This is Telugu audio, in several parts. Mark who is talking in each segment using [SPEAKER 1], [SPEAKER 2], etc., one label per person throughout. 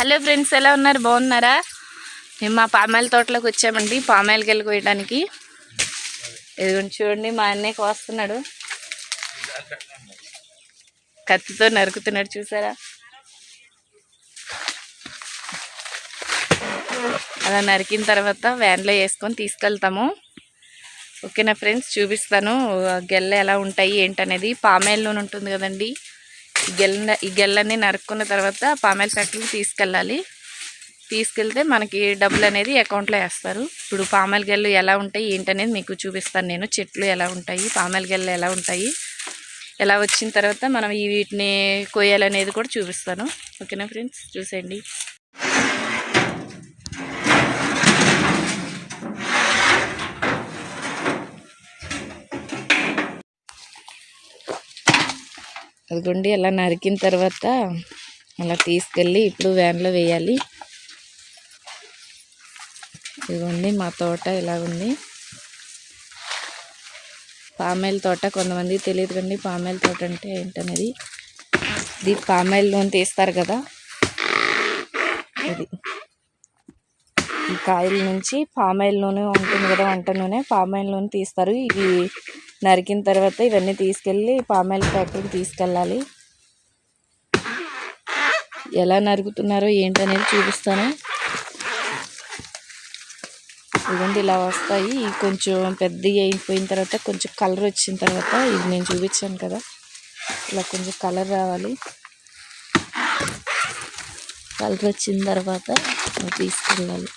[SPEAKER 1] హలో ఫ్రెండ్స్ ఎలా ఉన్నారు? బాగున్నారా? మేము మా పామాయిల తోటలోకి వచ్చామండి పామాయిలకి వెళ్ళి కోయడానికి ఇదిగోండి చూడండి మా అన్నయ్య కోస్తున్నాడు. కత్తితో నరుకుతున్నాడు చూసారా? అలా నరికిన తర్వాత వ్యాన్లో వేసుకొని తీసుకెళ్తాము. ఓకేనా ఫ్రెండ్స్? చూపిస్తాను గెల్ల ఎలా ఉంటాయి ఏంటనేది. పామాయిల్ నూనె ఉంటుంది కదండి. ఈ గెల్ల ఈ గెల్లన్నీ నరుక్కున్న తర్వాత పామాయిల్ ఫ్యాక్టరీకి తీసుకెళ్ళాలి. తీసుకెళ్తే మనకి డబ్బులు అనేది అకౌంట్లో వేస్తారు. ఇప్పుడు పామాయిల్ గెల్లు ఎలా ఉంటాయి ఏంటనేది మీకు చూపిస్తాను నేను. చెట్లు ఎలా ఉంటాయి పామాయిల్ గెల్లు ఎలా ఉంటాయి ఎలా వచ్చిన తర్వాత మనం ఈ వీటిని కొయ్యాలనేది కూడా చూపిస్తాను. ఓకేనా ఫ్రెండ్స్? చూసేయండి. అదిగోండి అలా నరికిన తర్వాత అలా తీసుకెళ్ళి ఇప్పుడు వ్యాన్లో వేయాలి. ఇదిగోండి మా తోట ఇలా ఉంది. పామాయిల్ తోట కొంతమంది తెలియదు కండి పామాయిల్ తోట అంటే ఏంటనేది? ఇది పామాయిల్ నూనె తీస్తారు కదా. ఇది ఈ కాయల నుంచి పామాయిల్ నూనె ఉంటుంది కదా వంట నూనె. పామాయిల్ నూనె తీస్తారు. ఇవి నరికిన తర్వాత ఇవన్నీ తీసుకెళ్ళి పామాయిల్ ఫ్యాక్టరీకి తీసుకెళ్ళాలి. ఎలా నరుకుతున్నారో ఏంటనేది చూపిస్తాను. ఇదిగోండి ఇలా వస్తాయి. కొంచెం పెద్దవి అయిపోయిన తర్వాత కొంచెం కలర్ వచ్చిన తర్వాత ఇది నేను చూపించాను కదా. ఇలా కొంచెం కలర్ రావాలి. కలర్ వచ్చిన తర్వాత తీసుకెళ్ళాలి.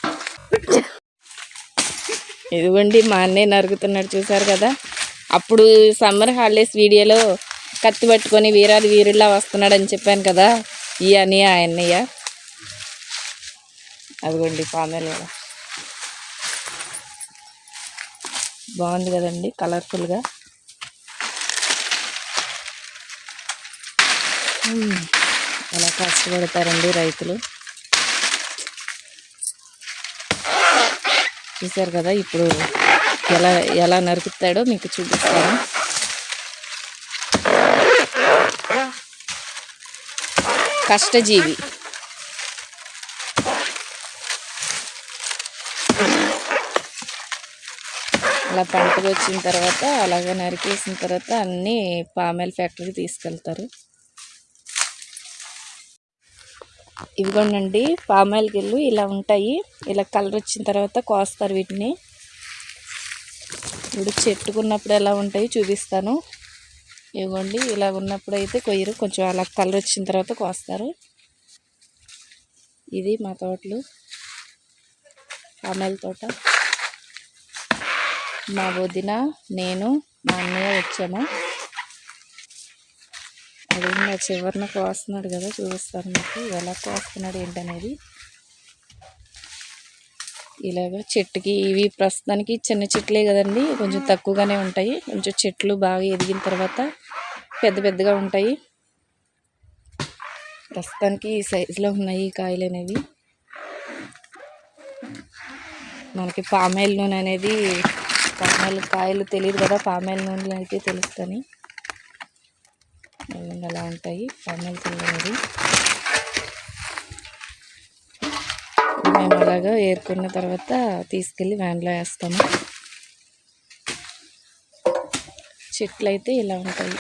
[SPEAKER 1] ఇదిగోండి మా అన్నయ్య నరుకుతున్నాడు చూసారు కదా. అప్పుడు సమ్మర్ హాలిడేస్ వీడియోలో కత్తి పట్టుకొని వీరాది వీరుల్లా వస్తున్నాడని చెప్పాను కదా. ఈ అన్నయ్య ఆయన్నయ్య అదిగోండి పామెల్ కదా బాగుంది కదండి కలర్ఫుల్గా. మ్మ్. ఎలా కష్టపడతారండి రైతులు? చూసారు కదా ఇప్పుడు ఎలా ఎలా నరుకుతాడో మీకు చూపిస్తాను. కష్టజీవి. అలా పంటకు వచ్చిన తర్వాత అలాగే నరికేసిన తర్వాత అన్నీ పామెల్ ఫ్యాక్టరీకి తీసుకెళ్తారు. ఇవిగోండి పామాయిల్ గిల్లు ఇలా ఉంటాయి. ఇలా కలర్ వచ్చిన తర్వాత కోస్తారు వీటిని. ఇప్పుడు చెట్టుకున్నప్పుడు ఎలా ఉంటాయి చూపిస్తాను. ఇవ్వండి ఇలా ఉన్నప్పుడు అయితే కొయ్యరు. కొంచెం అలా కలర్ వచ్చిన తర్వాత కోస్తారు. ఇది మా తోటలు. పామాయిల్ తోట. మా వదిన నేను మా అన్నయ్య వచ్చాము. అది ఇంకా చివరిన కోస్తున్నాడు కదా చూపిస్తాను మీకు ఎలా కోస్తున్నాడు ఏంటనేది. ఇలాగ చెట్టుకి ఇవి ప్రస్తుతానికి చిన్న చెట్లే కదండి. కొంచెం తక్కువగానే ఉంటాయి. కొంచెం చెట్లు బాగా ఎదిగిన తర్వాత పెద్ద పెద్దగా ఉంటాయి. ప్రస్తుతానికి ఈ సైజులో ఉన్నాయి ఈ కాయలు అనేవి. మనకి పామాయిల్ నూనె అనేది పామాయిల్ కాయలు తెలియదు కదా. పామాయిల్ నూనెలు అయితే తెలుస్తుంది. అలా ఉంటాయి. పామాయిల్ నూనె అనేది. మేము అలాగా ఏరుకున్న తర్వాత తీసుకెళ్ళి వ్యాన్లో వేస్తాము. చెట్లు అయితే ఇలా ఉంటాయి.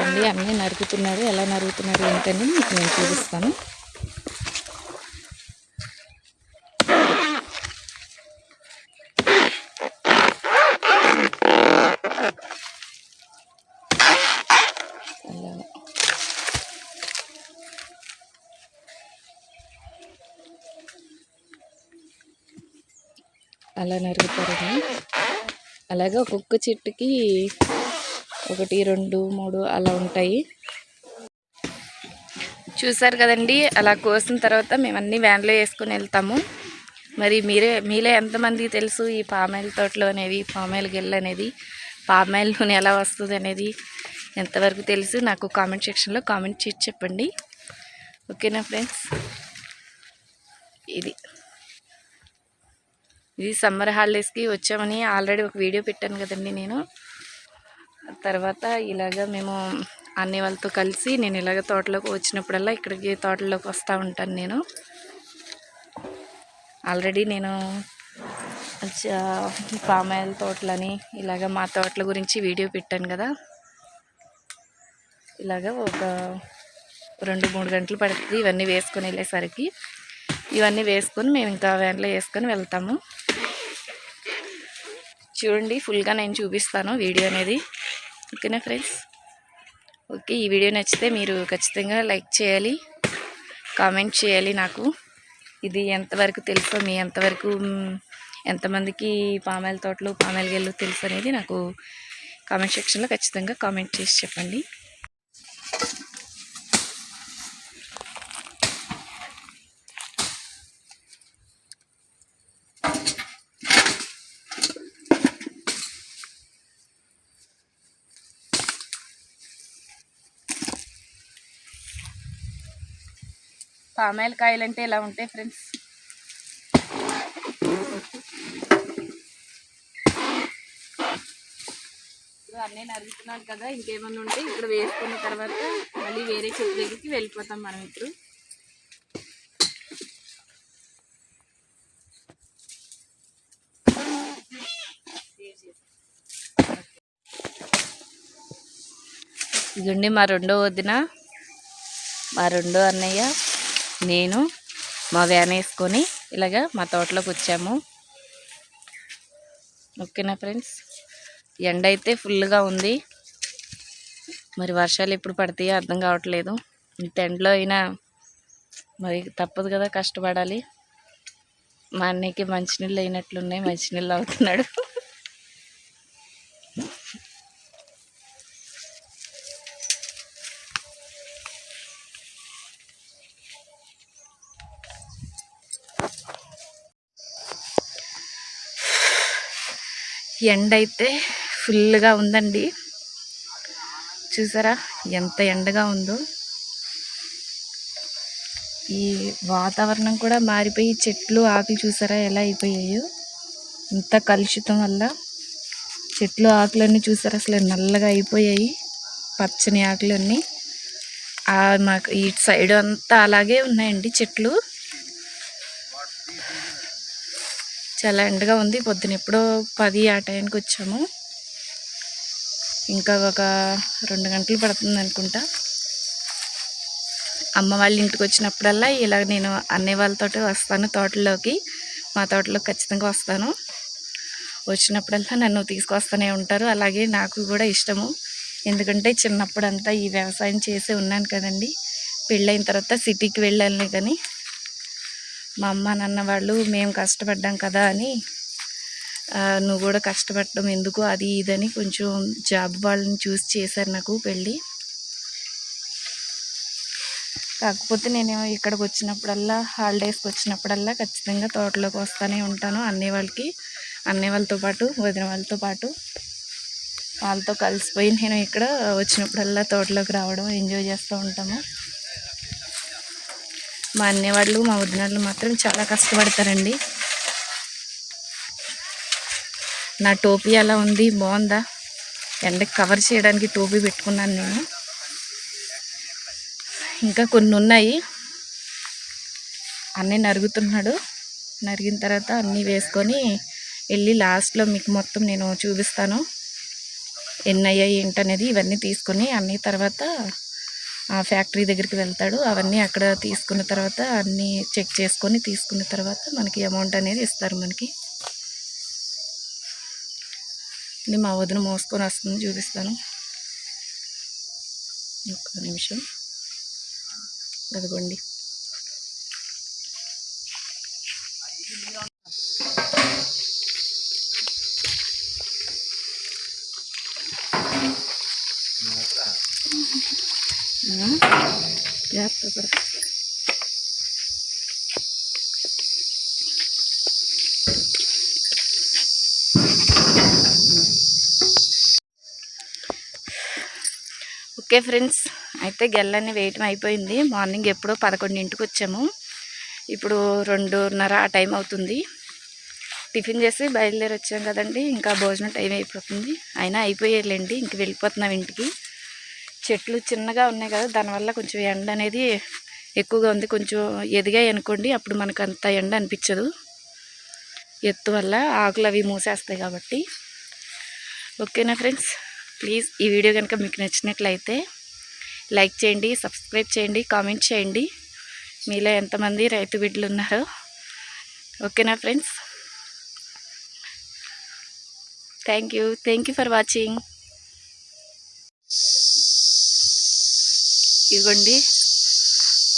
[SPEAKER 1] అన్నీ అన్నీ నరుకుతున్నారు ఎలా నరుగుతున్నారు ఏంటని మీకు నేను చూపిస్తాను. అలా నరుగుతారని అలాగే ఒక్కొక్క చెట్టుకి ఒకటి రెండు మూడు అలా ఉంటాయి. చూసారు కదండి అలా కోసిన తర్వాత మేము అన్నీ వ్యాన్లో వేసుకొని వెళ్తాము. మరి మీరే మీలో ఎంతమందికి తెలుసు ఈ పామాయిల్ తోటలో అనేది పామాయిల్ గిల్ల అనేది పామాయిల్ నూనె ఎలా వస్తుంది అనేది ఎంతవరకు తెలుసు? నాకు కామెంట్ సెక్షన్లో కామెంట్ చేసి చెప్పండి. ఓకేనా ఫ్రెండ్స్? ఇది. ఇది సమ్మర్ హాలిడేస్కి వచ్చామని ఆల్రెడీ ఒక వీడియో పెట్టాను కదండి నేను. తర్వాత ఇలాగ మేము అన్ని వాళ్ళతో కలిసి నేను ఇలాగ తోటలోకి వచ్చినప్పుడల్లా ఇక్కడికి తోటలోకి వస్తూ ఉంటాను నేను. ఆల్రెడీ నేను పామాయిల్ తోటలని ఇలాగ మా తోటల గురించి వీడియో పెట్టాను కదా. ఇలాగ ఒక రెండు మూడు గంటలు పడుతుంది. ఇవన్నీ వేసుకొని వెళ్ళేసరికి. ఇవన్నీ వేసుకొని మేము ఇంకా వ్యాన్లో వేసుకొని వెళ్తాము. చూడండి ఫుల్గా నేను చూపిస్తాను వీడియో అనేది. ఓకేనా ఫ్రెండ్స్? ఓకే ఈ వీడియో నచ్చితే మీరు ఖచ్చితంగా లైక్ చేయాలి కామెంట్ చేయాలి నాకు. ఇది ఎంతవరకు తెలుసో మీ ఎంతవరకు ఎంతమందికి పామాయిల తోటలు పామాయిల గెళ్ళు తెలుసు అనేది నాకు కామెంట్ సెక్షన్లో ఖచ్చితంగా కామెంట్ చేసి చెప్పండి. పామాయిల్ కాయలు అంటే ఇలా ఉంటాయి ఫ్రెండ్స్? ఇప్పుడు అన్నీ నరుగుతున్నాను కదా ఇంకేమన్నా ఉంటే ఇక్కడ వేసుకున్న తర్వాత మళ్ళీ వేరే చెట్టు దగ్గరికి వెళ్ళిపోతాం మనం ఇప్పుడు. ఇదండి మా రెండో వదిన మా రెండో అన్నయ్య. నేను మా వ్యాన్ వేసుకొని ఇలాగ మా తోటలోకి వచ్చాము. ఓకేనా ఫ్రెండ్స్ ఎండ అయితే ఫుల్గా ఉంది. మరి వర్షాలు ఎప్పుడు పడతాయో అర్థం కావట్లేదు. ఇంత ఎండలో అయినా మరి తప్పదు కదా కష్టపడాలి. మా అన్నయ్యకి మంచినీళ్ళు అయినట్లున్నాయి మంచినీళ్ళు అవుతున్నాడు ఎండ అయితే ఫుల్గా ఉందండి. చూసారా? ఎంత ఎండగా ఉందో. ఈ వాతావరణం కూడా మారిపోయి చెట్లు ఆకులు చూసారా ఎలా అయిపోయాయో. ఇంత కలుషితం వల్ల చెట్లు ఆకులన్నీ చూసారా? అసలు నల్లగా అయిపోయాయి. పచ్చని ఆకులన్నీ. మాకు ఈ సైడ్ అంతా అలాగే ఉన్నాయండి చెట్లు. చాలా ఎండగా ఉంది. పొద్దున ఎప్పుడో పది ఆ టైంకి వచ్చాము. ఇంకా ఒక రెండు గంటలు పడుతుంది అనుకుంటా. అమ్మ వాళ్ళ ఇంటికి వచ్చినప్పుడల్లా ఇలా నేను అన్నయ్య వాళ్ళతో వస్తాను తోటలోకి. మా తోటలోకి ఖచ్చితంగా వస్తాను. వచ్చినప్పుడల్లా నన్ను తీసుకొస్తూనే ఉంటారు. అలాగే నాకు కూడా ఇష్టము. ఎందుకంటే చిన్నప్పుడంతా ఈ వ్యవసాయం చేసి ఉన్నాను కదండి. పెళ్ళైన తర్వాత సిటీకి వెళ్ళాలి కానీ మా అమ్మ నాన్న వాళ్ళు మేము కష్టపడ్డాం కదా అని నువ్వు కూడా కష్టపడడం ఎందుకు? అది ఇదని కొంచెం జాబ్ వాళ్ళని చూసి చేశారు నాకు పెళ్ళి. కాకపోతే నేను ఇక్కడికి వచ్చినప్పుడల్లా హాలిడేస్కి వచ్చినప్పుడల్లా ఖచ్చితంగా తోటలోకి వస్తూనే ఉంటాను అన్నయ్య వాళ్ళకి. అన్నయ్య వాళ్ళతో పాటు వదిన వాళ్ళతో పాటు. వాళ్ళతో కలిసిపోయి నేను ఇక్కడ వచ్చినప్పుడల్లా తోటలోకి రావడం ఎంజాయ్ చేస్తూ ఉంటాము. మా అన్నయ్య వాళ్ళు మా వదిన మాత్రం చాలా కష్టపడతారండి. నా టోపీ ఎలా ఉంది బాగుందా? ఎండకి కవర్ చేయడానికి టోపీ పెట్టుకున్నాను నేను. ఇంకా కొన్ని ఉన్నాయి. అన్నీ నరుగుతున్నాడు. నరిగిన తర్వాత అన్నీ వేసుకొని వెళ్ళి లాస్ట్లో మీకు మొత్తం నేను చూపిస్తాను. ఎన్ని అయ్యాయి ఏంటనేది ఇవన్నీ తీసుకొని అన్నీ తర్వాత ఆ ఫ్యాక్టరీ దగ్గరికి వెళ్తాడు. అవన్నీ అక్కడ తీసుకున్న తర్వాత అన్నీ చెక్ చేసుకొని తీసుకున్న తర్వాత మనకి అమౌంట్ అనేది ఇస్తారు మనకి. ఇది మా వదిన మోసుకొని వస్తుంది చూపిస్తాను. ఒక్క నిమిషం. అదిగోండి. జాగ్రత్త ఓకే ఫ్రెండ్స్ అయితే గెల్లని వేయటం అయిపోయింది. మార్నింగ్ ఎప్పుడో పదకొండింటికి వచ్చాము. ఇప్పుడు రెండున్నర ఆ టైం అవుతుంది. టిఫిన్ చేసి బయలుదేరి వచ్చాం కదండి. ఇంకా భోజనం టైం అయిపోతుంది. అయినా అయిపోయేలేండి ఇంక వెళ్ళిపోతున్నాం ఇంటికి. చెట్లు చిన్నగా ఉన్నాయి కదా దానివల్ల కొంచెం ఎండ అనేది ఎక్కువగా ఉంది. కొంచెం ఎదిగాయి అనుకోండి అప్పుడు మనకు అంత ఎండ అనిపించదు. ఎత్తు వల్ల ఆకులు అవి మూసేస్తాయి కాబట్టి. ఓకేనా ఫ్రెండ్స్? ప్లీజ్ ఈ వీడియో కనుక మీకు నచ్చినట్లయితే లైక్ చేయండి సబ్స్క్రైబ్ చేయండి కామెంట్ చేయండి. మీలో ఎంతమంది రైతు బిడ్డలు ఉన్నారో. ఓకేనా friends? Thank you. Thank you for watching. ఇదిగోండి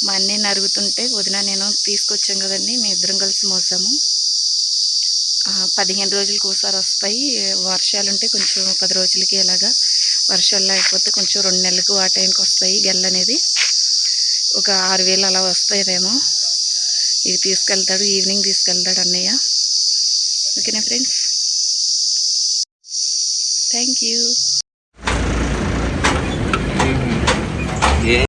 [SPEAKER 1] మా అన్నీ నరుగుతుంటే వదిన నేను తీసుకొచ్చాం కదండి మేము ఇద్దరం కలిసి మోసాము. పదిహేను రోజులకు ఒకసారి వస్తాయి. వర్షాలు ఉంటే కొంచెం పది రోజులకి ఇలాగా వర్షాలు లేకపోతే కొంచెం రెండు నెలలకు ఆ టైంకి వస్తాయి గెల్ల అనేది. ఒక ఆరు వేలు అలా వస్తాయేమో. ఇది తీసుకెళ్తాడు ఈవినింగ్ తీసుకెళ్తాడు అన్నయ్య. ఓకేనా ఫ్రెండ్స్? Thank you.